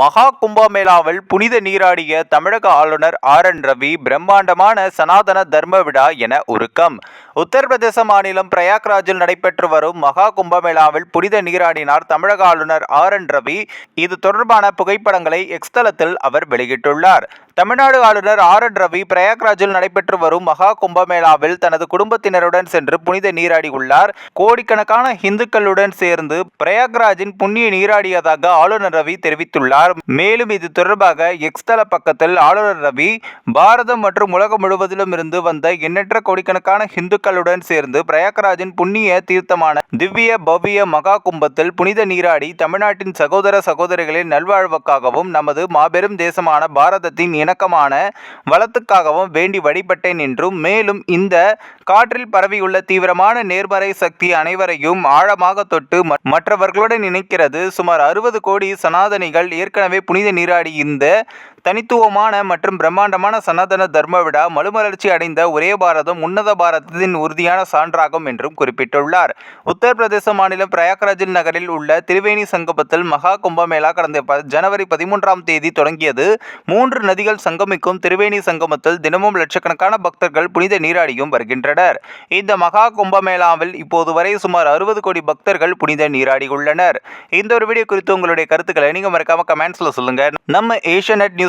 மகா கும்பமேளாவில் புனித நீராடிய தமிழக ஆளுநர் ஆர் என் ரவி பிரம்மாண்டமான சனாதன தர்ம விழா என உருக்கம். உத்தரப்பிரதேச மாநிலம் பிரயாக்ராஜில் நடைபெற்று வரும் மகா கும்பமேளாவில் புனித நீராடினார் தமிழக ஆளுநர் ஆர் என் ரவி. இது தொடர்பான புகைப்படங்களை எக்ஸ்தலத்தில் அவர் வெளியிட்டுள்ளார். தமிழ்நாடு ஆளுநர் ஆர் என் ரவி பிரயாக்ராஜில் நடைபெற்று வரும் மகா கும்பமேளாவில் தனது குடும்பத்தினருடன் சென்று புனித நீராடி உள்ளார். கோடிக்கணக்கான இந்துக்களுடன் சேர்ந்து பிரயாக்ராஜின் புண்ணிய நீராடியதாக ஆளுநர் ரவி தெரிவித்துள்ளார். மேலும் இது தொடர்பாக எக்ஸ்தல பக்கத்தில் ஆளுநர் ரவி பாரதம் மற்றும் உலகம் முழுவதிலும் இருந்து வந்த எண்ணற்ற கோடிக்கணக்கான இந்துக்களுடன் சேர்ந்து பிரயாக்ராஜின் புண்ணிய தீர்த்தமான திவ்ய பவ்ய மகா கும்பத்தில் புனித நீராடி தமிழ்நாட்டின் சகோதர சகோதரிகளின் நல்வாழ்வுக்காகவும் நமது மாபெரும் தேசமான பாரதத்தின் இணக்கமான வளத்துக்காகவும் வேண்டி வழிபட்டேன் என்றும் மேலும் இந்த காற்றில் பரவியுள்ள தீவிரமான நேர்மறை சக்தி அனைவரையும் ஆழமாக தொட்டு மற்றவர்களுடன் இணைக்கிறது. சுமார் அறுபது கோடி சனாதனிகள் ஏற்கனவே புனித நீராடி இந்த தனித்துவமான மற்றும் பிரம்மாண்டமான சனாதன தர்ம விழா மறுமலர்ச்சி அடைந்த ஒரே பாரதம் உன்னத பாரதத்தின் உறுதியான சான்றாகும் என்றும் குறிப்பிட்டுள்ளார். உத்தரப்பிரதேச மாநிலம் பிரயாக்ராஜில் நகரில் உள்ள திரிவேணி சங்கமத்தில் மகா கும்பமேளா கடந்த ப- ஜனவரி பதிமூன்றாம் தேதி தொடங்கியது. மூன்று நதிகள் சங்கமிக்கும் திரிவேணி சங்கமத்தில் தினமும் லட்சக்கணக்கான பக்தர்கள் புனித நீராடியும் வருகின்றனர். இந்த மகா கும்பமேளாவில் இப்போது வரை சுமார் அறுபது கோடி பக்தர்கள் புனித நீராடியுள்ளனர். இந்த ஒரு வீடியோ குறித்து உங்களுடைய கருத்துக்களை நீங்க மறக்காம கமெண்ட்ஸ்ல சொல்லுங்க. நம்ம ஏஷியா நியூஸ்